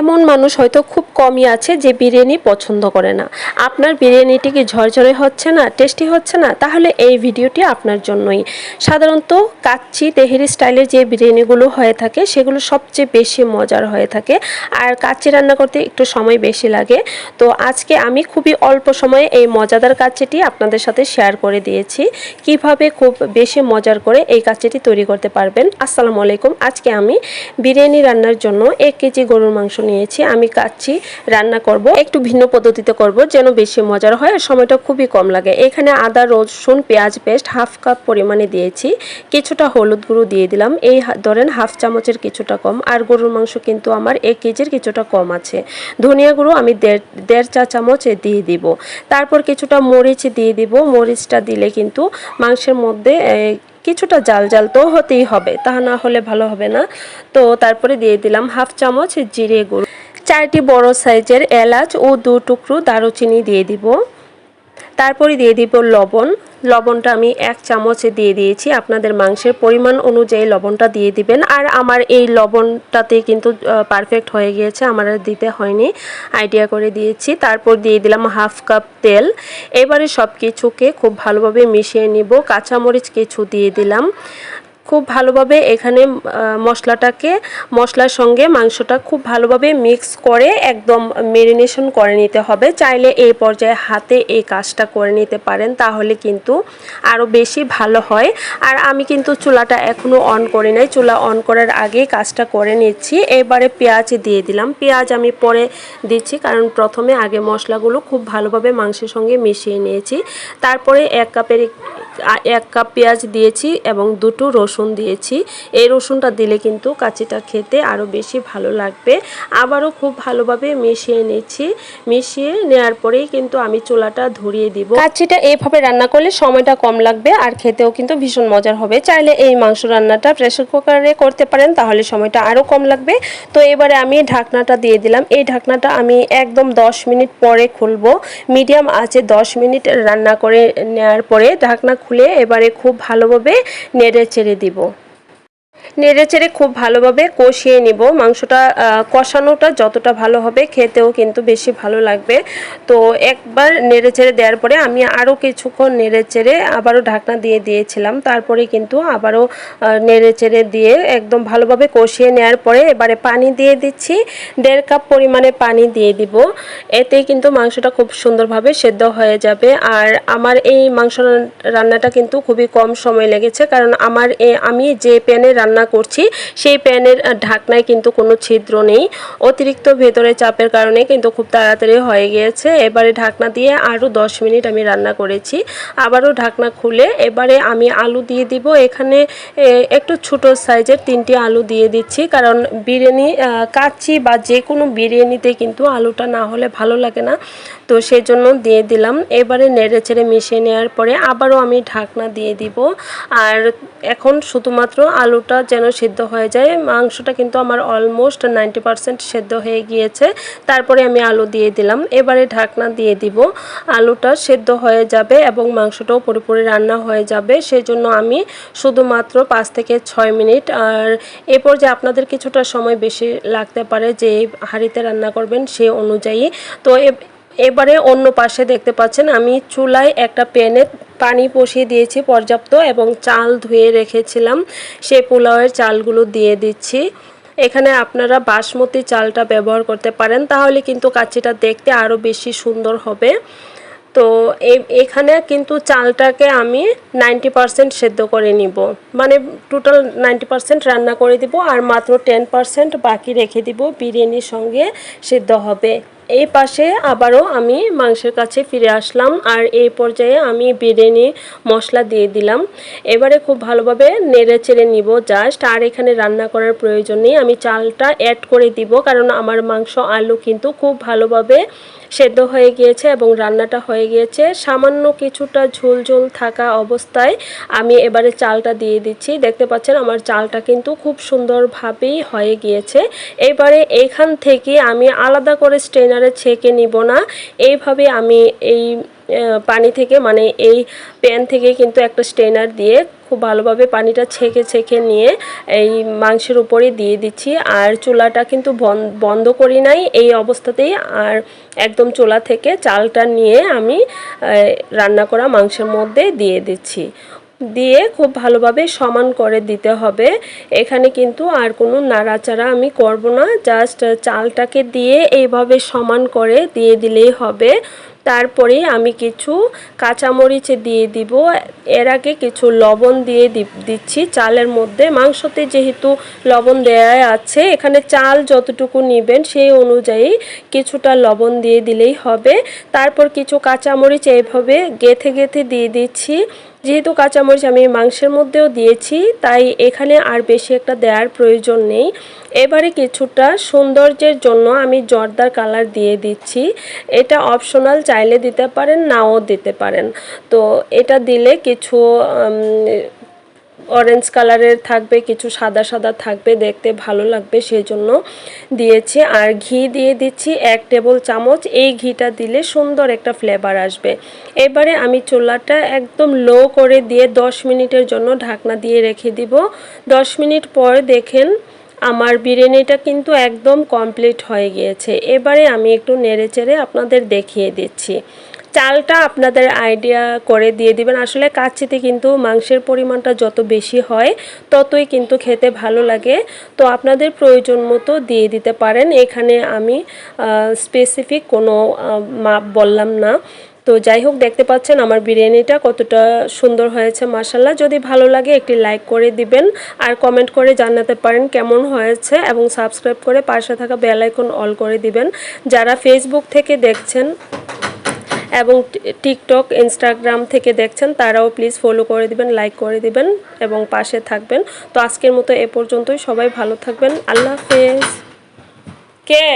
এমন মানুষ হয়তো খুব কমই আছে যে বিরিয়ানি পছন্দ করে না। আপনার বিরিয়ানিটি কি ঝরঝরে হচ্ছে না, টেস্টি হচ্ছে না? তাহলে এই ভিডিওটি আপনার জন্যই। সাধারণত কাচ্চি, তেহেরি স্টাইলের যে বিরিয়ানিগুলো হয়ে থাকে, সেগুলো সবচেয়ে বেশি মজার হয়ে থাকে। আর কাচ্চি রান্না করতে একটু সময় বেশি লাগে। তো আজকে আমি খুবই অল্প সময়ে এই মজাদার কাচ্চিটি আপনাদের সাথে শেয়ার করে দিয়েছি। কীভাবে খুব বেশি মজার করে এই কাচ্চিটি তৈরি করতে পারবেন? আসসালামু আলাইকুম। আজকে আমি বিরিয়ানি রান্নার জন্য এক কেজি গরুর মাংস নিয়েছি, আমি কাচ্ছি, রান্না করব। একটু ভিন্ন পদ্ধতিতে করব, যেন বেশি মজার হয়, আর সময়টা খুবই কম লাগে। এখানে আদা, রসুন, পেঁয়াজ পেস্ট হাফ কাপ পরিমাণে দিয়েছি। কিছুটা হলুদ গুঁড়ো দিয়ে দিলাম। এই ধরেন হাফ চামচের কিছুটা কম, আর গরুর মাংস কিন্তু আমার এক কেজির কিছুটা কম আছে। ধনিয়া গুঁড়ো আমি দেড় দেড় চা চামচ দিয়ে দিব। তারপর কিছুটা মরিচ দিয়ে দিব। মরিচটা দিলে কিন্তু মাংসের মধ্যে কিছুটা জাল জাল তো হতেই হবে, তা না হলে ভালো হবে না। তো তারপরে দিয়ে দিলাম হাফ চামচ জিরে গুঁড়ো। চারটি বড় সাইজের এলাচ ও দু টুকরো দারুচিনি দিয়ে দিব। তারপরে দিয়ে দিব লবণ। লবণটা আমি এক চামচে দিয়ে দিয়েছি। আপনাদের মাংসের পরিমাণ অনুযায়ী লবণটা দিয়ে দিবেন। আর আমার এই লবণটাতে কিন্তু পারফেক্ট হয়ে গিয়েছে। আমার দিতে হয়নি। আইডিয়া করে দিয়েছি। তারপর দিয়ে দিলাম হাফ কাপ তেল। এবারে সব কিছুকে খুব ভালোভাবে মিশিয়ে নিব। কাঁচামরিচ কিছু দিয়ে দিলাম। খুব ভালোভাবে এখানে মশলাটাকে, মশলার সঙ্গে মাংসটা খুব ভালোভাবে মিক্স করে একদম মেরিনেশন করে নিতে হবে। চাইলে এই পর্যায়ে হাতে এই কাজটা করে নিতে পারেন, তাহলে কিন্তু আরও বেশি ভালো হয়। আর আমি কিন্তু চুলাটা এখনও অন করি নাই, চুলা অন করার আগেই কাজটা করে নিচ্ছি। এবারে পেঁয়াজ দিয়ে দিলাম। পেঁয়াজ আমি পরে দিচ্ছি, কারণ প্রথমে আগে মশলাগুলো খুব ভালোভাবে মাংসের সঙ্গে মিশিয়ে নিয়েছি। তারপরে এক কাপের এক- কাপ পেঁয়াজ দিয়েছি এবং দুটো রসুন দিয়েছি। এই রসুনটা দিলে কিন্তু কাচিটা খেতে আরও বেশি ভালো লাগবে। আবারও খুব ভালোভাবে মিশিয়ে নিচ্ছি। মিশিয়ে নেওয়ার পরেই কিন্তু আমি চুলাটা ধরিয়ে দিব। কাচিটা এইভাবে রান্না করলে সময়টা কম লাগবে আর খেতেও কিন্তু ভীষণ মজার হবে। চাইলে এই মাংস রান্নাটা প্রেসার কুকারে করতে পারেন, তাহলে সময়টা আরও কম লাগবে। তো এবারে আমি ঢাকনাটা দিয়ে দিলাম। এই ঢাকনাটা আমি একদম 10 মিনিট পরে খুলবো। মিডিয়াম আছে 10 মিনিট রান্না করে নেওয়ার পরে ঢাকনা খুলে এবারে খুব ভালোভাবে নেড়ে চেড়ে দিব। নেড়ে চেড়ে খুব ভালোভাবে কষিয়ে নিব। মাংসটা কষানোটা যতটা ভালো হবে খেতেও কিন্তু বেশি ভালো লাগবে। তো একবার নেড়ে চেড়ে দেওয়ার পরে আমি আরও কিছুক্ষণ নেড়ে চেড়ে আবারও ঢাকনা দিয়ে দিয়েছিলাম। তারপরে কিন্তু আবারও নেড়ে চেড়ে দিয়ে একদম ভালোভাবে কষিয়ে নেওয়ার পরে এবারে পানি দিয়ে দিচ্ছি। দেড় কাপ পরিমাণে পানি দিয়ে দিব। এতে কিন্তু মাংসটা খুব সুন্দরভাবে সেদ্ধ হয়ে যাবে। আর আমার এই মাংস রান্নাটা কিন্তু খুবই কম সময় লেগেছে। কারণ আমার আমি যে প্যানে রান্না করছি। সেই প্যানের ঢাকনায় কিন্তু কোনো ছিদ্র নেই। অতিরিক্ত ভেতরে চাপের কারণে কিন্তু খুব তাড়াতাড়ি হয়ে গিয়েছে। এবারে ঢাকনা দিয়ে আরও দশ মিনিট আমি রান্না করেছি। আবারও ঢাকনা খুলে এবারে আমি আলু দিয়ে দিব। এখানে একটু ছোট সাইজের তিনটি আলু দিয়ে দিচ্ছি। কারণ বিরিয়ানি কাচ্চি বা যে কোনো বিরিয়ানিতে কিন্তু আলুটা না হলে ভালো লাগে না। তো সেই জন্য দিয়ে দিলাম। এবারে নেড়ে চেড়ে মিশিয়ে নেওয়ার পরে আবারও আমি ঢাকনা দিয়ে দিব। আর এখন শুধুমাত্র আলুটা যেন সিদ্ধ হয়ে যায়। মাংসটা কিন্তু আমার অলমোস্ট নাইনটি পারসেন্ট সেদ্ধ হয়ে গিয়েছে। তারপরে আমি আলু দিয়ে দিলাম। এবারে ঢাকনা দিয়ে দিব। আলুটা সেদ্ধ হয়ে যাবে এবং মাংসটাও পুরোপুরি রান্না হয়ে যাবে। সেজন্য আমি শুধুমাত্র পাঁচ থেকে ছয় মিনিট। আর এ পর্যায়ে আপনাদের কিছুটা সময় বেশি লাগতে পারে যে হাঁড়িতে রান্না করবেন সেই অনুযায়ী। তো এবারে অন্য পাশে দেখতে পাচ্ছেন, আমি চুলায় একটা প্যানে পানি বসিয়ে দিয়েছি পর্যাপ্ত এবং চাল ধুয়ে রেখেছিলাম। সেই পোলাওয়ের চালগুলো দিয়ে দিচ্ছি। এখানে আপনারা বাসমতি চালটা ব্যবহার করতে পারেন, তাহলে কিন্তু কাচ্চিটা দেখতে আরও বেশি সুন্দর হবে। তো এখানে কিন্তু চালটাকে আমি নাইনটি পারসেন্ট সেদ্ধ করে নিব। মানে টোটাল নাইনটি পারসেন্ট রান্না করে দিব আর মাত্র টেন পারসেন্ট বাকি রেখে দিব, বিরিয়ানির সঙ্গে সেদ্ধ হবে। এই পাশে আবারও আমি মাংসের কাছে ফিরে আসলাম আর এই পর্যায়ে আমি বিরিয়ানি মশলা দিয়ে দিলাম। এবারে খুব ভালোভাবে নেড়ে চেড়ে নিব জাস্ট আর এখানে রান্না করার প্রয়োজন নেই। আমি চালটা অ্যাড করে দিব, কারণ আমার মাংস আলু কিন্তু খুব ভালোভাবে সেদ্ধ হয়ে গিয়েছে এবং রান্নাটা হয়ে গিয়েছে। সামান্য কিছুটা ঝোল ঝোল থাকা অবস্থায় আমি এবারে চালটা দিয়ে দিচ্ছি। দেখতে পাচ্ছেন আমার চালটা কিন্তু খুব সুন্দরভাবেই হয়ে গিয়েছে। এবারে এখান থেকে আমি আলাদা করে স্ট্রেনারে ছেঁকে নিব না। এইভাবে আমি এই পানি থেকে মানে এই প্যান থেকে কিন্তু একটা স্টেনার দিয়ে খুব ভালোভাবে পানিটা ছেঁকে ছেঁকে নিয়ে এই মাংসের উপরে দিয়ে দিচ্ছি। আর চুলাটা কিন্তু বন্ধ করি নাই, এই অবস্থাতেই। আর একদম চুলা থেকে চালটা নিয়ে আমি রান্না করা মাংসের মধ্যে দিয়ে দিচ্ছি। দিয়ে খুব ভালোভাবে সমান করে দিতে হবে। এখানে কিন্তু আর কোনো নাড়াচাড়া আমি করব না, জাস্ট চালটাকে দিয়ে এইভাবে সমান করে দিয়ে দিলেই হবে। তারপরে আমি কিছু কাঁচামরিচ দিয়ে দিব। এর আগে কিছু লবণ দিয়ে দিচ্ছি। চালের মধ্যে মাংসতে যেহেতু লবণ দেয়া আছে, এখানে চাল যতটুকু নেবেন সেই অনুযায়ী কিছুটা লবণ দিয়ে দিলেই হবে। তারপর কিছু কাঁচামরিচ এইভাবে গেথে গেথে দিয়ে দিচ্ছি। যেহেতু কাঁচামরিচ আমি মাংসের মধ্যেও দিয়েছি, তাই এখানে আর বেশি একটা দেওয়ার প্রয়োজন নেই। এবারে কিছুটা সৌন্দর্যের জন্য আমি জর্দার কালার দিয়ে দিচ্ছি। এটা অপশনাল চাইলে দিতে পারেন, নাও দিতে পারেন। তো এটা দিলে কিছু অরেঞ্জ কালারের থাকবে, কিছু সাদা সাদা থাকবে, দেখতে ভালো লাগবে সেই জন্য দিয়েছি। আর ঘি দিয়ে দিচ্ছি এক টেবিল চামচ, এই ঘিটা দিলে সুন্দর একটা ফ্লেভার আসবে। এবারে আমি চুলাটা একদম লো করে দিয়ে 10 মিনিটের জন্য ঢাকনা দিয়ে রেখে দিব। 10 মিনিট পর দেখেন আমার বিরিয়ানিটা কিন্তু একদম কমপ্লিট হয়ে গিয়েছে। এবারে আমি একটু নেড়ে চেড়ে আপনাদের দেখিয়ে দিচ্ছি। চালটা আপনাদের আইডিয়া করে দিয়ে দিবেন। আসলে কাচ্চিতে কিন্তু মাংসের পরিমাণটা যত বেশি হয়, ততই কিন্তু খেতে ভালো লাগে। তো আপনাদের প্রয়োজন মতো দিয়ে দিতে পারেন। এখানে আমি স্পেসিফিক কোনো মাপ বললাম না। তো যাই হোক, দেখতে পাচ্ছেন আমার বিরিয়ানিটা কতটা সুন্দর হয়েছে মাসাল্লাহ যদি ভালো লাগে একটি লাইক করে দিবেন আর কমেন্ট করে জানাতে পারেন কেমন হয়েছে এবং সাবস্ক্রাইব করে পাশে থাকা বেল আইকন অল করে দিবেন। যারা ফেসবুক থেকে দেখছেন এবং টিকটক ইনস্টাগ্রাম থেকে দেখছেন, তারাও প্লিজ ফলো করে দিবেন লাইক করে দিবেন এবং পাশে থাকবেন। তো আজকের মতো এ পর্যন্তই, সবাই ভালো থাকবেন, আল্লাহ হাফেজ। কে?